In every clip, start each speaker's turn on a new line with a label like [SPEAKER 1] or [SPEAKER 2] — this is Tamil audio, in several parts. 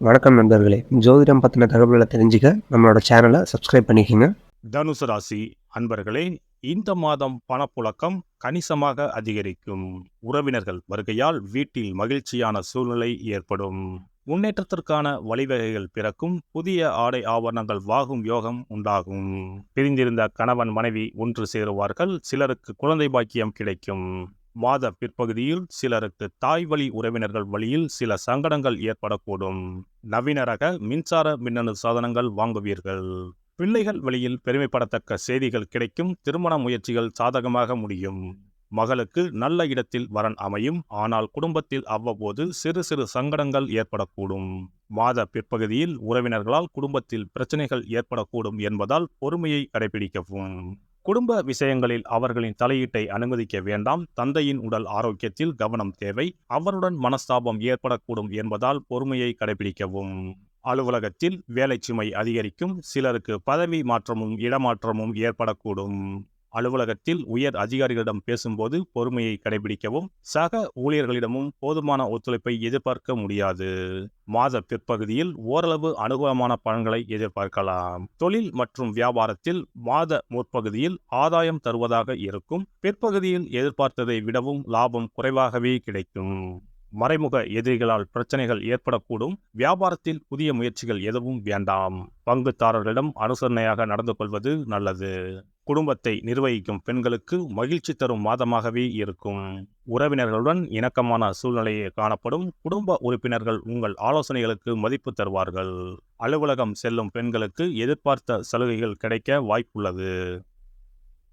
[SPEAKER 1] வணக்கம் நண்பர்களே. ஜோதிடம் பற்றின தகவல்களை தெரிஞ்சுக்க நம்மளோட சேனலை சப்ஸ்கிரைப் பண்ணிக்கோங்க.
[SPEAKER 2] தனுசு ராசி அன்பர்களே இந்த மாதம் பணப்புழக்கம் கணிசமாக அதிகரிக்கும். உறவினர்கள் வருகையால் வீட்டில் மகிழ்ச்சியான சூழ்நிலை ஏற்படும். முன்னேற்றத்திற்கான வழிவகைகள் பிறக்கும். புதிய ஆடை ஆபரணங்கள் வாகும் யோகம் உண்டாகும். பிரிந்திருந்த கணவன் மனைவி ஒன்று சேருவார்கள். சிலருக்கு குழந்தை பாக்கியம் கிடைக்கும். மாத பிற்பகுதியில் சிலருக்கு தாய் வழி உறவினர்கள் வழியில் சில சங்கடங்கள் ஏற்படக்கூடும். நவீன ரக மின்சார மின்னணு சாதனங்கள் வாங்குவீர்கள். பிள்ளைகள் வழியில் பெருமைப்படத்தக்க செய்திகள் கிடைக்கும் திருமண முயற்சிகள் சாதகமாக முடியும். மகளுக்கு நல்ல இடத்தில் வரன் அமையும். ஆனால் குடும்பத்தில் அவ்வப்போது சிறு சிறு சங்கடங்கள் ஏற்படக்கூடும். மாத பிற்பகுதியில் உறவினர்களால் குடும்பத்தில் பிரச்சனைகள் ஏற்படக்கூடும் என்பதால் பொறுமையை கடைபிடிக்கவும். குடும்ப விஷயங்களில் அவர்களின் தலையீட்டை அனுமதிக்க வேண்டாம். தந்தையின் உடல் ஆரோக்கியத்தில் கவனம் தேவை. அவருடன் மனஸ்தாபம் ஏற்படக்கூடும் என்பதால் பொறுமையை கடைபிடிக்கவும். அலுவலகத்தில் வேலை சுமை அதிகரிக்கும். சிலருக்கு பதவி மாற்றமும் இடமாற்றமும் ஏற்படக்கூடும். அலுவலகத்தில் உயர் அதிகாரிகளிடம் பேசும்போது பொறுமையை கடைபிடிக்கவும் சக ஊழியர்களிடமும் போதுமான ஒத்துழைப்பை எதிர்பார்க்க முடியாது. மாத பிற்பகுதியில் ஓரளவு அனுகூலமான பலன்களை எதிர்பார்க்கலாம். தொழில் மற்றும் வியாபாரத்தில் மாத முற்பகுதியில் ஆதாயம் தருவதாக இருக்கும். பிற்பகுதியில் எதிர்பார்த்ததை விடவும் லாபம் குறைவாகவே கிடைக்கும். மறைமுக எதிரிகளால் பிரச்சனைகள் ஏற்படக்கூடும். வியாபாரத்தில் புதிய முயற்சிகள் எதுவும் வேண்டாம். பங்குதாரர்களிடம் அனுசரணையாக நடந்து கொள்வது நல்லது. குடும்பத்தை நிர்வகிக்கும் பெண்களுக்கு மகிழ்ச்சி தரும் மாதமாகவே இருக்கும். உறவினர்களுடன் இணக்கமான சூழ்நிலையே காணப்படும். குடும்ப உறுப்பினர்கள் உங்கள் ஆலோசனைகளுக்கு மதிப்பு தருவார்கள். அலுவலகம் செல்லும் பெண்களுக்கு எதிர்பார்த்த சலுகைகள் கிடைக்க வாய்ப்புள்ளது.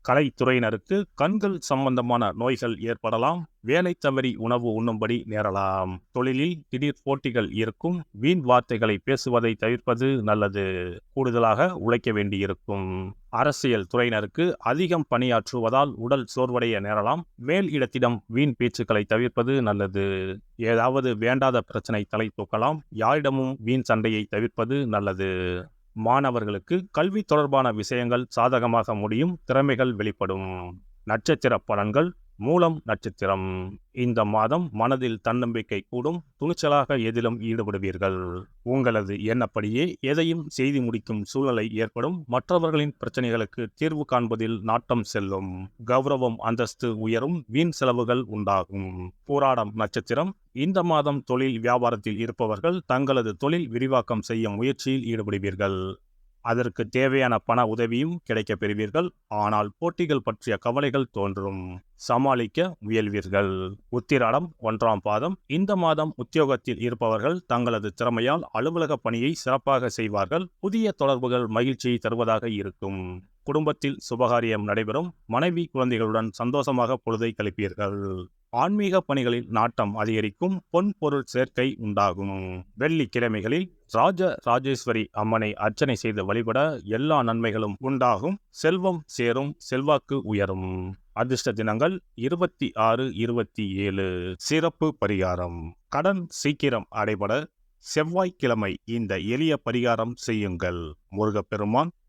[SPEAKER 2] கலைத்துறையினருக்கு கண்கள் சம்பந்தமான நோய்கள் ஏற்படலாம். வேலை தவறி உணவு உண்ணும்படி நேரலாம். தொழிலில் திடீர் போட்டிகள் இருக்கும். வீண் வார்த்தைகளை பேசுவதை தவிர்ப்பது நல்லது. கூடுதலாக உழைக்க வேண்டியிருக்கும். அரசியல் துறையினருக்கு அதிகம் பணியாற்றுவதால் உடல் சோர்வடைய நேரலாம். மேல் இடத்திடம் வீண் பேச்சுக்களை தவிர்ப்பது நல்லது. ஏதாவது வேண்டாத பிரச்சனை தலை தூக்கலாம். யாரிடமும் வீண் சண்டையை தவிர்ப்பது நல்லது. மாணவர்களுக்கு கல்வி தொடர்பான விஷயங்கள் சாதகமாக முடியும். திறமைகள் வெளிப்படும். நட்சத்திர பலன்கள் மூலம் நட்சத்திரம். இந்த மாதம் மனதில் தன்னம்பிக்கை கூடும். துணிச்சலாக எதிலும் ஈடுபடுவீர்கள். உங்களது எண்ணப்படியே எதையும் செய்து முடிக்கும் சூழ்நிலை ஏற்படும். மற்றவர்களின் பிரச்சனைகளுக்கு தீர்வு காண்பதில் நாட்டம் செல்லும். கௌரவம் அந்தஸ்து உயரும். வீண் செலவுகள் உண்டாகும். போராடம் நட்சத்திரம். இந்த மாதம் தொழில் வியாபாரத்தில் இருப்பவர்கள் தங்களது தொழில் விரிவாக்கம் செய்யும் முயற்சியில் ஈடுபடுவீர்கள். அதற்கு தேவையான பண உதவியும் கிடைக்கப் பெறுவீர்கள். ஆனால் போட்டிகள் பற்றிய கவலைகள் தோன்றும். சமாளிக்க முயல்வீர்கள். உத்திராடம் ஒன்றாம் பாதம். இந்த மாதம் உத்தியோகத்தில் இருப்பவர்கள் தங்களது திறமையால் அலுவலக பணியை சிறப்பாக செய்வார்கள். புதிய தொடர்புகள் மகிழ்ச்சியை தருவதாக இருக்கும். குடும்பத்தில் சுபகாரியம் நடைபெறும். மனைவி குழந்தைகளுடன் சந்தோஷமாக பொழுதை கழிப்பீர்கள். ஆன்மீக பணிகளில் நாட்டம் அதிகரிக்கும் பொன் பொருள் சேர்க்கை உண்டாகும். வெள்ளிக்கிழமைகளில் ராஜ ராஜேஸ்வரி அம்மனை அர்ச்சனை செய்து வழிபட எல்லா நன்மைகளும் உண்டாகும். செல்வம் சேரும் செல்வாக்கு உயரும். அதிர்ஷ்ட தினங்கள் இருபத்தி ஆறு இருபத்தி ஏழு. சிறப்பு பரிகாரம். கடன் சீக்கிரம் அடைபட செவ்வாய்க்கிழமை இந்த எளிய பரிகாரம் செய்யுங்கள். முருகப்பெருமான்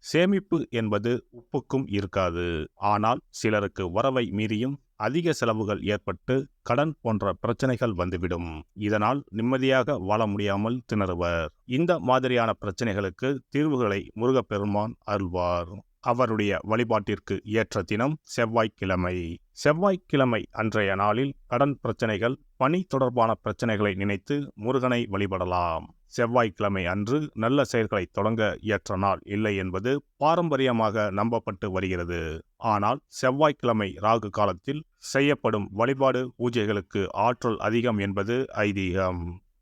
[SPEAKER 2] சேமிப்பு என்பது உப்புக்கும் இருக்காது. ஆனால் சிலருக்கு வரவை மீறியும் அதிக செலவுகள் ஏற்பட்டு கடன் போன்ற பிரச்சனைகள் வந்துவிடும். இதனால் நிம்மதியாக வாழ முடியாமல் திணறுவர். இந்த மாதிரியான பிரச்சனைகளுக்கு தீர்வுகளை முருகப்பெருமான் அருள்வார். அவருடைய வழிபாட்டிற்கு ஏற்ற தினம் செவ்வாய்க்கிழமை. செவ்வாய்க்கிழமை அன்றைய நாளில் கடன் பிரச்சனைகள் பணி தொடர்பான பிரச்சனைகளை நினைத்து முருகனை வழிபடலாம். செவ்வாய்க்கிழமை அன்று நல்ல செயல்களை தொடங்க ஏற்ற நாள் இல்லை என்பது பாரம்பரியமாக நம்பப்பட்டு வருகிறது. ஆனால் செவ்வாய்க்கிழமை ராகு காலத்தில் செய்யப்படும் வழிபாடு பூஜைகளுக்கு ஆற்றல் அதிகம் என்பது ஐதீகம்.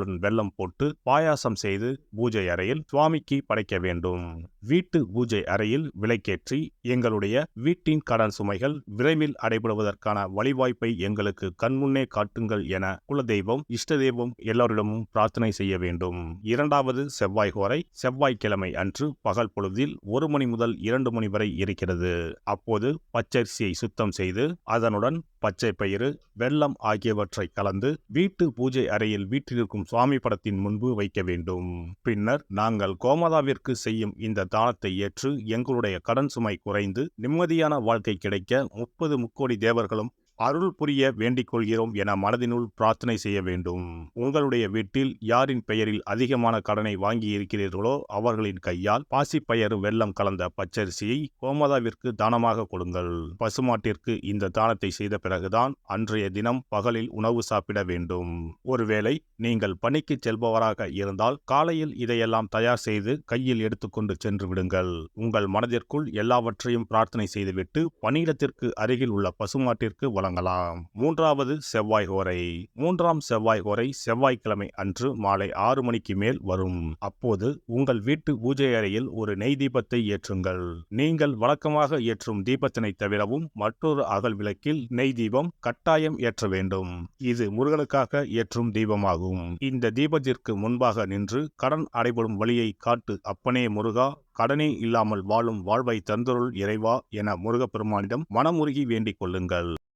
[SPEAKER 2] பாலுடன் வெல்லம் போட்டு பாயாசம் செய்து பூஜை அறையில் சுவாமிக்கு படைக்க வேண்டும். வீட்டு பூஜை அறையில் விலைக்கேற்றி எங்களுடைய வீட்டின் கடன் சுமைகள் விரைவில் அடைபடுவதற்கான வழிவாய்ப்பை எங்களுக்கு கண்முன்னே காட்டுங்கள் என குலதெய்வம் இஷ்ட தெய்வம் எல்லோரிடமும் பிரார்த்தனை செய்ய வேண்டும். இரண்டாவது செவ்வாய் கோரை செவ்வாய்க்கிழமை அன்று பகல் பொழுதில் ஒரு மணி முதல் இரண்டு மணி வரை இருக்கிறது. அப்போது பச்சரிசியை சுத்தம் செய்து அதனுடன் பச்சை பயிறு வெள்ளம் ஆகியவற்றை கலந்து வீட்டு பூஜை அறையில் வீட்டிலிருக்கும் சுவாமி படத்தின் முன்பு வைக்க வேண்டும். பின்னர் நாங்கள் கோமதாவிற்கு செய்யும் இந்த தானத்தை ஏற்று எங்களுடைய கடன் சுமை குறைந்து நிம்மதியான வாழ்க்கை கிடைக்க முப்பது முக்கோடி தேவர்களும் அருள் புரிய வேண்டிக் கொள்கிறோம் என மனதினுள் பிரார்த்தனை செய்ய வேண்டும். உங்களுடைய வீட்டில் யாரின் பெயரில் அதிகமான கடனை வாங்கி இருக்கிறீர்களோ அவர்களின் கையால் பாசிப்பயறு வெள்ளம் கலந்த பச்சரிசியை கோமதாவிற்கு தானமாக கொடுங்கள். பசுமாட்டிற்கு இந்த தானத்தை செய்த பிறகுதான் அன்றைய தினம் பகலில் உணவு சாப்பிட வேண்டும். ஒருவேளை நீங்கள் பணிக்கு செல்பவராக இருந்தால் காலையில் இதையெல்லாம் தயார் செய்து கையில் எடுத்துக்கொண்டு சென்று விடுங்கள். உங்கள் மனதிற்குள் எல்லாவற்றையும் பிரார்த்தனை செய்துவிட்டு பணியிடத்திற்கு அருகில் உள்ள பசுமாட்டிற்கு வழங்கலாம் மூன்றாவது செவ்வாய் ஹோரை மூன்றாம் செவ்வாய் ஹோரை செவ்வாய்க்கிழமை அன்று மாலை ஆறு மணிக்கு மேல் வரும். அப்போது உங்கள் வீட்டு பூஜை அறையில் ஒரு நெய் தீபத்தை ஏற்றுங்கள். நீங்கள் வழக்கமாக ஏற்றும் தீபத்தினை தவிரவும் மற்றொரு அகல் விளக்கில் நெய் தீபம் கட்டாயம் ஏற்ற வேண்டும். இது முருகனுக்காக ஏற்றும் தீபமாகும். இந்த தீபத்திற்கு முன்பாக நின்று கடன் அடைபடும் வழியை காட்டு அப்பனே முருகா கடனே இல்லாமல் வாழும் வாழ்வை தந்தருள் இறைவா என முருகப்பெருமானிடம் மனமுருகி வேண்டிக் கொள்ளுங்கள்.